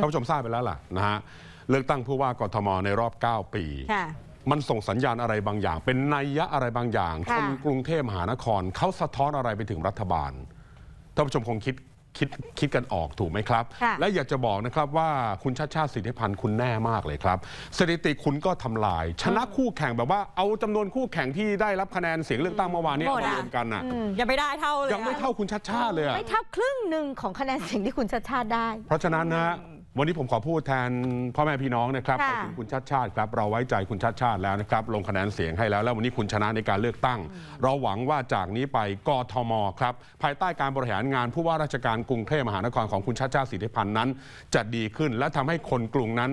ท่านผู้ชมทราบไปแล้วล่ะนะฮะเลือกตั้งผู้ว่ากทมในรอบ 9 ปี ค่ะ มันส่งสัญญาณอะไรบางอย่าง เป็นนัยยะอะไรบางอย่างค่ะคนกรุงเทพมหานครเขาสะท้อนอะไรไปถึงรัฐบาลท่านผู้ชมคงคิดคิดคิดกันออกถูกไหมครับ ค่ะ และอยากจะบอกนะครับว่าคุณชาติชาติสิทธิพันธ์คุณแน่มากเลยครับ สถิติคุณก็ทำลาย ชนะคู่แข่งแบบว่าเอาจำนวนคู่แข่งที่ได้รับคะแนนเสียงเลือกตั้งเมื่อวานนี้หมเอาดมาอะรวมกันน่ะอืมยังไม่ได้เท่าเลยยังไม่อะ เท่าคุณชาติชาติเลยอะ ไม่เท่าครึ่งหนึ่งของคะแนนเสียงที่คุณชาติชาติได้ เพราะฉะนั้นนะฮะ วันนี้ผมขอพูดแทนพ่อแม่พี่น้องนะครับค่ะไปถึงคุณชาติชาติครับเราไว้ใจคุณชาติชาติแล้วนะครับลงคะแนนเสียงให้แล้ว แล้ววันนี้คุณชนะในการเลือกตั้ง เราหวังว่าจากนี้ไปกทมครับภายใต้การบริหารงานผู้ว่าราชการกรุงเทพมหานครของคุณชาติชาติสิทธิพันธ์นั้น จะดีขึ้นและทำให้คนกรุงนั้น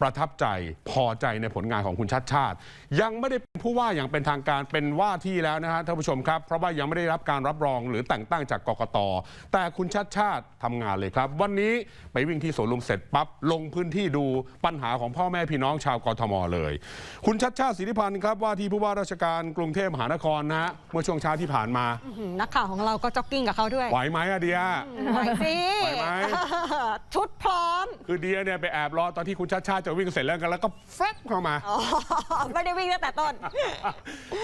ประทับใจพอใจในผลงานของคุณชัดชาติ ยังไม่ได้เป็นผู้ว่าอย่างเป็นทางการเป็นว่าที่แล้วนะฮะท่านผู้ชมครับ เพราะว่ายังไม่ได้รับการรับรองหรือแต่งตั้งจากกกต แต่คุณชัดชาติทำงานเลยครับ วันนี้ไปวิ่งที่สวนลุมเสร็จปั๊บลงพื้นที่ดูปัญหาของพ่อแม่พี่น้องชาวกทมเลย คุณชัดชาติสิทธิพันธ์ครับว่าที่ผู้ว่าราชการกรุงเทพมหานครนะฮะเมื่อช่วงเช้าที่ผ่านมาอื้อหือนักข่าวของเราก็จ็อกกิ้งกับเขาด้วยไหวไหมอะเดียไหวสิไหวไหมชุดพร้อมคือเดียเนี่ยไปแอบรอตอนที่คุณชัดชาติจะวิ่งเสร็จแล้วกันแล้วก็แฟบเข้ามา อ๋อ ไม่ได้วิ่งตั้งแต่ต้น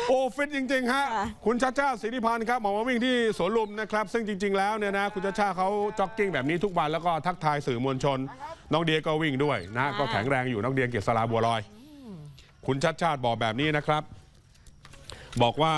โอ้ฟิตจริง ๆ ฮะ ค่ะ คุณชาชาติสิทธิพันธ์ครับออกมาวิ่งที่สวนลุมนะครับ ซึ่งจริง ๆ แล้วเนี่ยนะคุณชาชาเขาจ็อกกิ้งแบบนี้ทุกวันแล้วก็ทักทายสื่อมวลชน น้องเดียก็วิ่งด้วยนะก็แข็งแรงอยู่น้องเดียเกษราบัวลอย คุณชัดชาติบอกแบบนี้นะครับ บอกว่า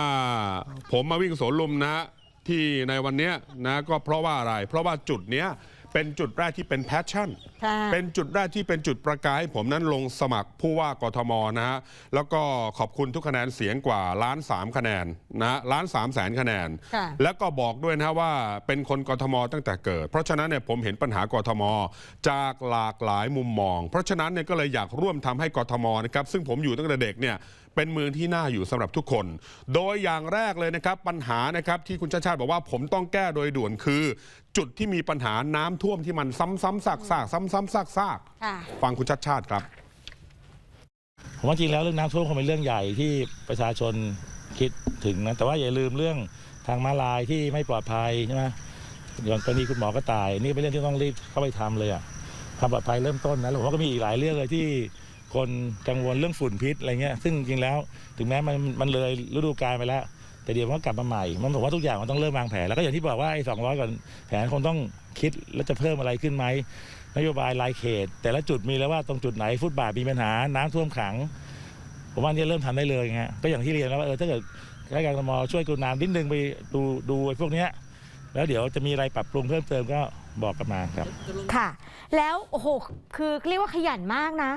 ผมมาวิ่งสวนลุมนะที่ในวันเนี้ยนะก็เพราะว่าอะไร เพราะว่าจุดเนี้ย เป็นจุดแรกที่เป็นแพชชั่นค่ะเป็นจุดแรกที่เป็นจุดประกายให้ผมนั้นลงสมัครผู้ว่ากทมนะฮะ แล้วก็ขอบคุณทุกคะแนนเสียงกว่าล้านสามคะแนนนะล้านสามแสนคะแนนค่ะแล้วก็บอกด้วยนะว่าเป็นคนกทมตั้งแต่เกิด เพราะฉะนั้นเนี่ยผมเห็นปัญหากทม จากหลากหลายมุมมอง เพราะฉะนั้นเนี่ยก็เลยอยากร่วมทำให้กทมนะครับซึ่งผมอยู่ตั้งแต่เด็กเนี่ย เป็นเมืองที่น่าอยู่สำหรับทุกคน โดยอย่างแรกเลยนะครับปัญหานะครับที่คุณชาติชาติบอกว่าผมต้องแก้โดยด่วนคือ จุดที่มีปัญหาน้ำท่วมที่มันซ้ำๆซากๆซ้ำๆซากค่ะๆฟังคุณชาติชาติครับผมว่าจริงแล้วเรื่องน้ำท่วมคงเป็นเรื่องใหญ่ที่ประชาชนคิดถึงนะแต่ว่าอย่าลืมเรื่องทางม้าลายที่ไม่ปลอดภัยใช่ไหมอย่างกรณีคุณหมอก็ตาย นี่เป็นเรื่องที่ต้องรีบเข้าไปทำเลยอะความปลอดภัยเริ่มต้นนะแล้วผมว่าก็มีอีกหลายเรื่องเลยที่ คนกังวลเรื่องฝุ่นพิษอะไรเงี้ยซึ่งจริงแล้ว ถึงแม้มันมันเลยฤดูกาลไปแล้ว แต่เดี๋ยวมันก็กลับมาใหม่ มันผมว่าทุกอย่างมันต้องเริ่มวางแผน แล้วก็อย่างที่บอกว่าไอ้สองร้อยกว่าแผนคงต้องคิดแล้วจะเพิ่มอะไรขึ้นไหมนโยบายรายเขต แต่ละจุดมีแล้วว่าตรงจุดไหนฟุตบาทมีปัญหาน้ำท่วมขังผมว่านี่เริ่มทำได้เลยไงก็อย่างที่เรียนแล้วว่าเออถ้าเกิดราชการกทมช่วยกรุณานิดนึงไปดูดูไอ้พวกเนี้ยแล้วเดี๋ยวจะมีอะไรปรับปรุงเพิ่มเติมก็ บอกกันมาครับ ค่ะ แล้วโอ้โหคือเรียกว่าขยันมากนะ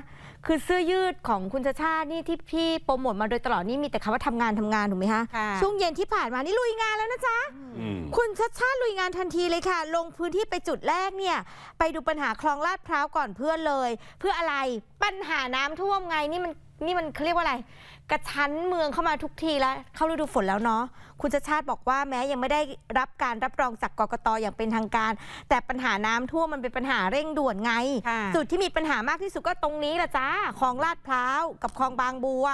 คือเสื้อยืดของคุณชาชาตินี่ที่พี่โปรโมทมาโดยตลอดนี่มีแต่คำว่าทำงานทำงานถูกไหมคะค่ะ ช่วงเย็นที่ผ่านมานี่ลุยงานแล้วนะจ๊ะ อืม คุณชัดชาติลุยงานทันทีเลยค่ะ ลงพื้นที่ไปจุดแรกเนี่ย ไปดูปัญหาคลองลาดพร้าวก่อนเพื่อนเลย เพื่ออะไรปัญหาน้ำท่วมไงนี่มัน นี่มันเขาเรียกว่าอะไร กระชั้นเมืองเข้ามาทุกทีแล้ว เข้าฤดูฝนแล้วเนาะคุณชัดชาติบอกว่าแม้ยังไม่ได้รับการรับรองจากกกตอย่างเป็นทางการ แต่ปัญหาน้ำท่วมมันเป็นปัญหาเร่งด่วนไงค่ะจุดที่มีปัญหามากที่สุดก็ตรงนี้แหละจ้าคลองลาดพร้าวกับคลองบางบัว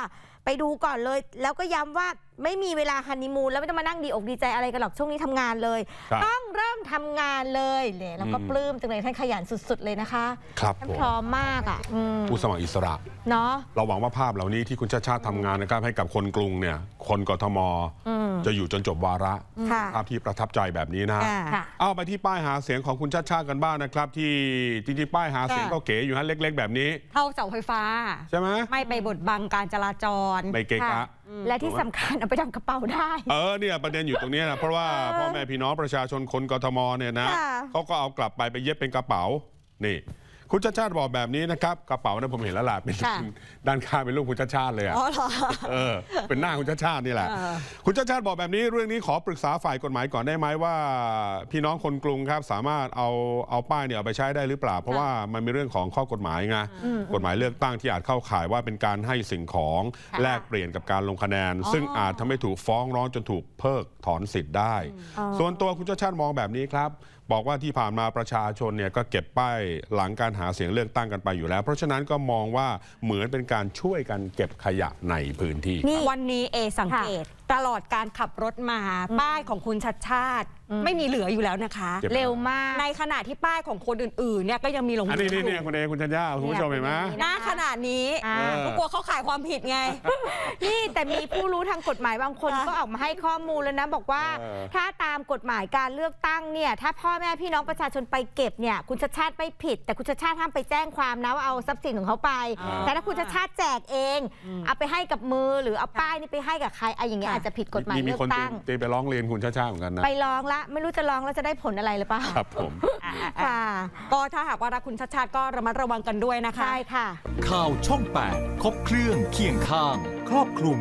ไปดูก่อนเลย แล้วก็ย้ำว่าไม่มีเวลาฮันนีมูนแล้วไม่ต้องมานั่งดีอกดีใจอะไรกันหรอกช่วงนี้ทำงานเลย ครับต้องเริ่มทำงานเลยเนี่ยแล้วก็อืม ปลื้มจังเลยท่านขยันสุด ๆ เลยนะคะครับท่านผมพร้อมมากอะอืมผู้สมัครอิสระ เนาะ เราหวังว่าภาพเหล่านี้ที่คุณชาติชาติทำงานนะครับให้กับคนกรุงเนี่ย คนกทม อืม จะอยู่จนจบวาระค่ะภาพที่ประทับใจแบบนี้นะค่ะค่ะ เอาไปที่ป้ายหาเสียงของคุณชาติชาติกันบ้างนะครับ ที่จริงๆป้ายหาเสียงค่ะก็เก๋อยู่ฮะเล็ก ๆ แบบนี้ เท่าเสาไฟฟ้า ใช่ไหม ไม่ไปบดบังการจราจรไม่เกะกะ ค่ะ และที่สำคัญเอาไปทำกระเป๋าได้ เออเนี่ยประเด็นอยู่ตรงเนี้ยนะเพราะว่าพ่อแม่พี่น้องประชาชนคนกทมเนี่ยนะค่ะ เขาก็เอากลับไปไปเย็บเป็นกระเป๋านี่ คุณชาติชาติบอกแบบนี้นะครับกระเป๋าเนี่ยผมเห็นแล้วล่ะเป็นค่ะ ด้านข้างเป็นรูปคุณชาติชาติเลยอะ อ๋อเหรอ เออเป็นหน้าคุณชาติชาตินี่แหละ เออ คุณชาติชาติบอกแบบนี้เรื่องนี้ขอปรึกษาฝ่ายกฎหมายก่อนได้ไหมว่า พี่น้องคนกรุงครับสามารถเอาเอาป้ายเนี่ยเอาไปใช้ได้หรือเปล่า เพราะว่ามันมีเรื่องของข้อกฎหมายไงกฎหมายเลือกตั้งที่อาจเข้าข่ายว่าเป็นการให้สิ่งของค่ะแลกเปลี่ยนกับการลงคะแนนอ๋อซึ่งอาจทำให้ถูกฟ้องร้องจนถูกเพิกถอนสิทธิ์ได้อ๋อส่วนตัวคุณชาติชาติมองแบบนี้ครับ บอกว่าที่ผ่านมาประชาชนเนี่ยก็เก็บป้ายหลังการหาเสียงเลือกตั้งกันไปอยู่แล้ว เพราะฉะนั้นก็มองว่าเหมือนเป็นการช่วยกันเก็บขยะในพื้นที่ นี่วันนี้เอสังเกต ตลอดการขับรถมาป้ายของคุณชัดชาติ ไม่มีเหลืออยู่แล้วนะคะ เจ็บ เร็วมาก ในขณะที่ป้ายของคนอื่นๆเนี่ยก็ยังมีหลงเหอันลืนี้อนี่อยู่เนี่ยคุณเอคุณชัญญาคุณผู้ชมเห็นไหม หน้าขนาดนี้อ่า ก็กลัวเขาขายความผิดไง นี่แต่มีผู้รู้ทางกฎหมายบางคนค่ะ ก็ออกมาให้ข้อมูลแล้วนะ บอกว่า เออ ถ้าตามกฎหมายการเลือกตั้งเนี่ยถ้าพ่อแม่พี่น้องประชาชนไปเก็บเนี่ยคุณชาติชาติไม่ผิด แต่คุณชาติชาติห้ามไปแจ้งความนะว่าเอาทรัพย์สินของเขาไปอ่าแต่ถ้าคุณชาติชาติแจกเอง เอาไปให้กับมือหรือเอาป้ายนี่ไปให้กับใครไอ้อย่างเงี้ยค่ะอาจจะผิดกฎหมายมีเลือกคนตีตั้ง ตีไปร้องเรียนคุณชาติชาติเหมือนกันนะ ไปร้องละ ไม่รู้จะร้องแล้วจะได้ผลอะไรหรือเปล่าครับผมค่ะ ก็ถ้าหากว่ารักคุณชัดชาติก็ระมัดระวังกันด้วยนะคะ ใช่ค่ะ ข่าวช่อง 8 ครบเครื่องเคียงข้าง ครอบคลุม